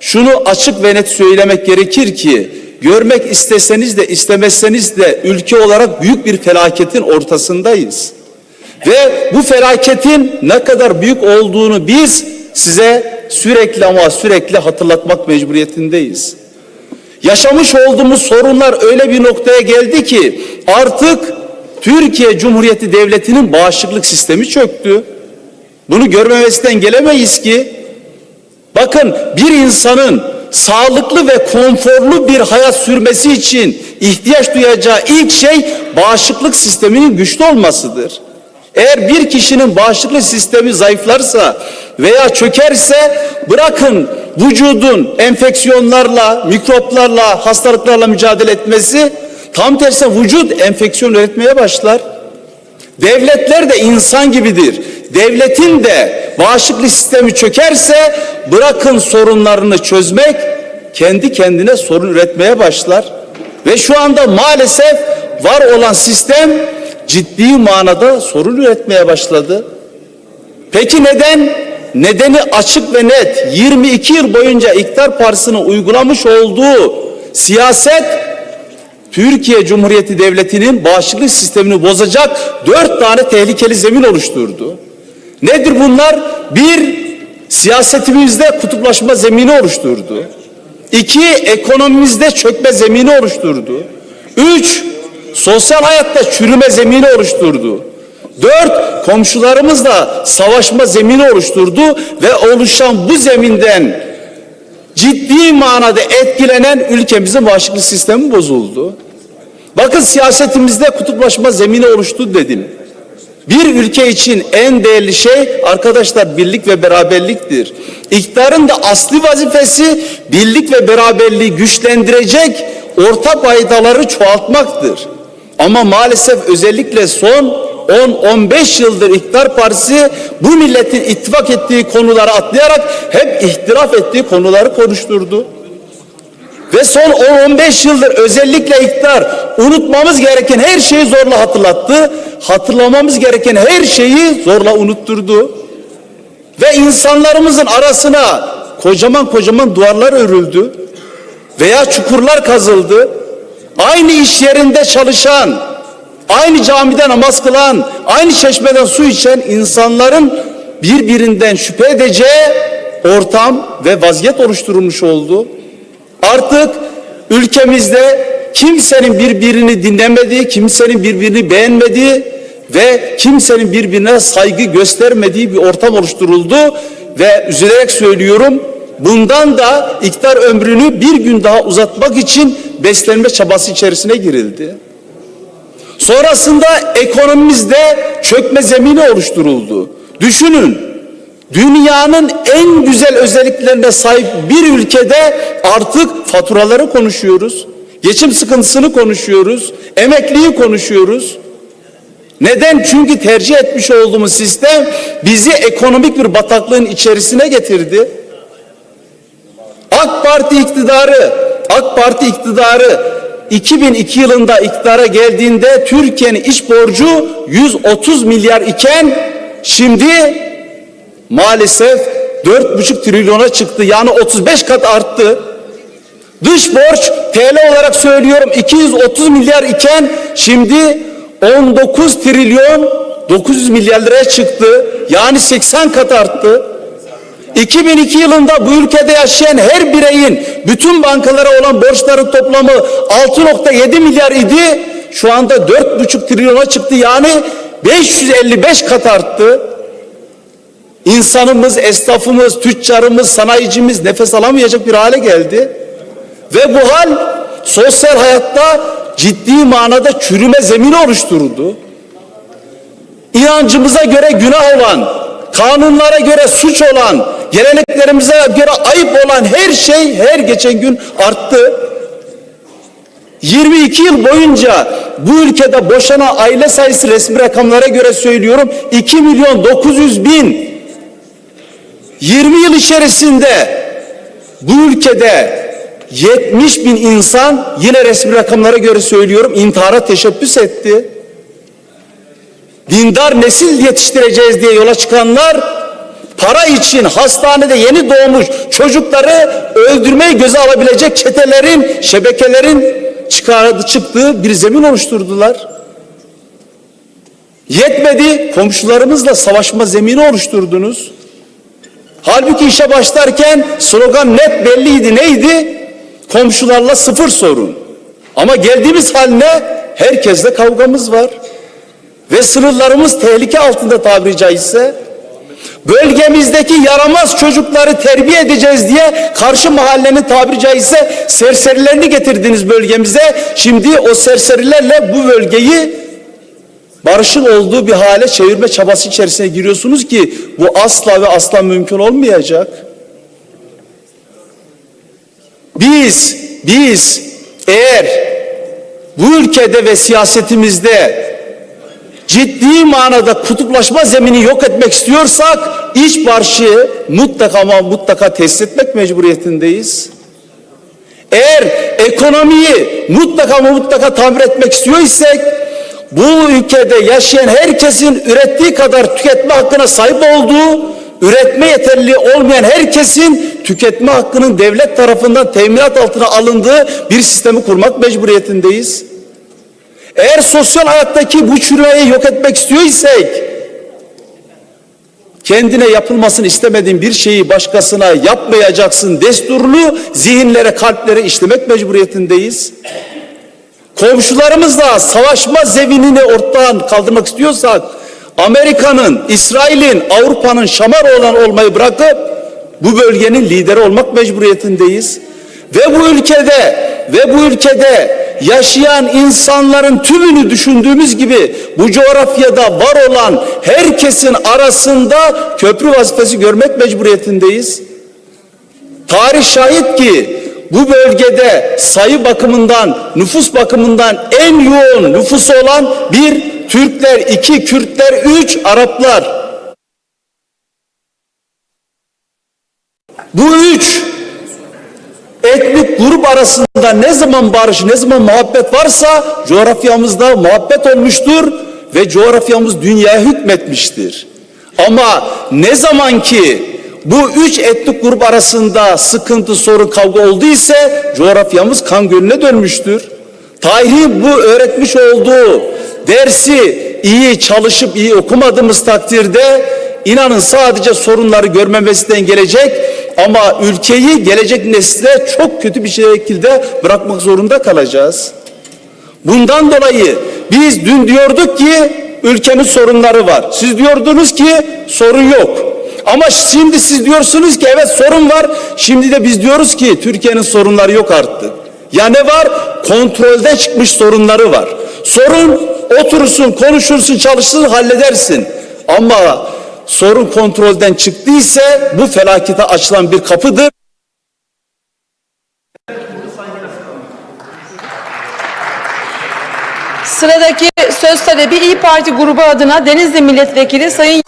şunu açık ve net söylemek gerekir ki görmek isteseniz de istemezseniz de ülke olarak büyük bir felaketin ortasındayız. Ve bu felaketin ne kadar büyük olduğunu biz size sürekli ama sürekli hatırlatmak mecburiyetindeyiz. Yaşamış olduğumuz sorunlar öyle bir noktaya geldi ki artık Türkiye Cumhuriyeti Devleti'nin bağışıklık sistemi çöktü. Bunu görmemesinden gelemeyiz ki. Bakın bir insanın sağlıklı ve konforlu bir hayat sürmesi için ihtiyaç duyacağı ilk şey bağışıklık sisteminin güçlü olmasıdır. Eğer bir kişinin bağışıklık sistemi zayıflarsa veya çökerse bırakın vücudun enfeksiyonlarla, mikroplarla, hastalıklarla mücadele etmesi tam tersine vücut enfeksiyon üretmeye başlar. Devletler de insan gibidir. Devletin de bağışıklık sistemi çökerse bırakın sorunlarını çözmek kendi kendine sorun üretmeye başlar. Ve şu anda maalesef var olan sistem ciddi manada sorun üretmeye başladı. Peki neden? Nedeni açık ve net. 22 yıl boyunca iktidar partisinin uygulamış olduğu siyaset Türkiye Cumhuriyeti Devleti'nin bağışıklık sistemini bozacak dört tane tehlikeli zemin oluşturdu. Nedir bunlar? Bir, siyasetimizde kutuplaşma zemini oluşturdu. İki, ekonomimizde çökme zemini oluşturdu. Üç, sosyal hayatta çürüme zemini oluşturdu. Dört, komşularımızla savaşma zemini oluşturdu ve oluşan bu zeminden ciddi manada etkilenen ülkemizin bağışıklık sistemi bozuldu. Bakın siyasetimizde kutuplaşma zemini oluştu dedim. Bir ülke için en değerli şey arkadaşlar birlik ve beraberliktir. İktidarın da asli vazifesi birlik ve beraberliği güçlendirecek ortak paydaları çoğaltmaktır. Ama maalesef özellikle son 10-15 yıldır iktidar partisi bu milletin ittifak ettiği konuları atlayarak hep ihtilaf ettiği konuları konuşturdu. Ve son 10-15 yıldır özellikle iktidar unutmamız gereken her şeyi zorla hatırlattı. Hatırlamamız gereken her şeyi zorla unutturdu. Ve insanlarımızın arasına kocaman kocaman duvarlar örüldü. Veya çukurlar kazıldı. Aynı iş yerinde çalışan, aynı camide namaz kılan, aynı çeşmeden su içen insanların birbirinden şüphe edeceği ortam ve vaziyet oluşturulmuş oldu. Artık ülkemizde kimsenin birbirini dinlemediği, kimsenin birbirini beğenmediği ve kimsenin birbirine saygı göstermediği bir ortam oluşturuldu ve üzülerek söylüyorum bundan da iktidar ömrünü bir gün daha uzatmak için beslenme çabası içerisine girildi. Sonrasında ekonomimizde çökme zemini oluşturuldu. Düşünün dünyanın en güzel özelliklerine sahip bir ülkede artık faturaları konuşuyoruz. Geçim sıkıntısını konuşuyoruz. Emekliyi konuşuyoruz. Neden? Çünkü tercih etmiş olduğumuz sistem bizi ekonomik bir bataklığın içerisine getirdi. AK Parti iktidarı, AK Parti iktidarı 2002 yılında iktidara geldiğinde Türkiye'nin iç borcu 130 milyar iken şimdi maalesef 4,5 trilyona çıktı. Yani 35 kat arttı. Dış borç TL olarak söylüyorum 230 milyar iken şimdi 19 trilyon 900 milyar liraya çıktı. Yani 80 kat arttı. 2002 yılında bu ülkede yaşayan her bireyin bütün bankalara olan borçların toplamı 6.7 milyar idi. Şu anda 4.5 trilyona çıktı. Yani 555 kat arttı. İnsanımız, esnafımız, tüccarımız, sanayicimiz nefes alamayacak bir hale geldi. Ve bu hal sosyal hayatta ciddi manada çürüme zemini oluşturuldu. İnancımıza göre günah olan, kanunlara göre suç olan, geleneklerimize göre ayıp olan her şey her geçen gün arttı. 22 yıl boyunca bu ülkede boşanan aile sayısı resmi rakamlara göre söylüyorum 2 milyon 900 bin 20 yıl içerisinde bu ülkede 70 bin insan yine resmi rakamlara göre söylüyorum intihara teşebbüs etti. Dindar nesil yetiştireceğiz diye yola çıkanlar para için hastanede yeni doğmuş çocukları öldürmeyi göze alabilecek çetelerin, şebekelerin çıkardı çıktığı bir zemin oluşturdular. Yetmedi komşularımızla savaşma zemini oluşturdunuz. Halbuki işe başlarken slogan net belliydi. Neydi? Komşularla sıfır sorun. Ama geldiğimiz haline herkesle kavgamız var. Ve sınırlarımız tehlike altında tabiri caizse. Bölgemizdeki yaramaz çocukları terbiye edeceğiz diye karşı mahallenin tabiri caizse serserilerini getirdiniz bölgemize. Şimdi o serserilerle bu bölgeyi barışın olduğu bir hale çevirme çabası içerisine giriyorsunuz ki bu asla ve asla mümkün olmayacak. Biz, biz eğer bu ülkede ve siyasetimizde ciddi manada kutuplaşma zemini yok etmek istiyorsak iç barışı mutlaka ama mutlaka tesis etmek mecburiyetindeyiz. Eğer ekonomiyi mutlaka ama mutlaka tamir etmek istiyor isek bu ülkede yaşayan herkesin ürettiği kadar tüketme hakkına sahip olduğu, üretme yeterliliği olmayan herkesin tüketme hakkının devlet tarafından teminat altına alındığı bir sistemi kurmak mecburiyetindeyiz. Eğer sosyal hayattaki bu çürümeyi yok etmek istiyor isek, kendine yapılmasını istemediğin bir şeyi başkasına yapmayacaksın desturlu zihinlere, kalplere işlemek mecburiyetindeyiz. Komşularımızla savaşma zeminini ortadan kaldırmak istiyorsak, Amerika'nın, İsrail'in, Avrupa'nın şamar olan olmayı bırakıp bu bölgenin lideri olmak mecburiyetindeyiz. Ve bu ülkede ve bu ülkede yaşayan insanların tümünü düşündüğümüz gibi bu coğrafyada var olan herkesin arasında köprü vazifesi görmek mecburiyetindeyiz. Tarih şahit ki bu bölgede sayı bakımından, nüfus bakımından en yoğun nüfusu olan bir Türkler, iki Kürtler, üç Araplar. Bu üç etnik grup arasında ne zaman barış, ne zaman muhabbet varsa coğrafyamızda muhabbet olmuştur ve coğrafyamız dünyaya hükmetmiştir. Ama ne zaman ki bu üç etnik grup arasında sıkıntı, sorun, kavga olduysa coğrafyamız kan gölüne dönmüştür. Tarihin bu öğretmiş olduğu dersi iyi çalışıp iyi okumadığımız takdirde inanın sadece sorunları görmemesinden gelecek ama ülkeyi gelecek nesle çok kötü bir şekilde bırakmak zorunda kalacağız. Bundan dolayı biz dün diyorduk ki ülkenin sorunları var. Siz diyordunuz ki sorun yok. Ama şimdi siz diyorsunuz ki evet sorun var. Şimdi de biz diyoruz ki Türkiye'nin sorunları yok artık. Ya ne var? Kontrolde çıkmış sorunları var. Sorun oturursun, konuşursun, çalışırsın, halledersin. Ama sorun kontrolden çıktıysa bu felakete açılan bir kapıdır. Sıradaki söz talebi İyi Parti grubu adına Denizli Milletvekili Sayın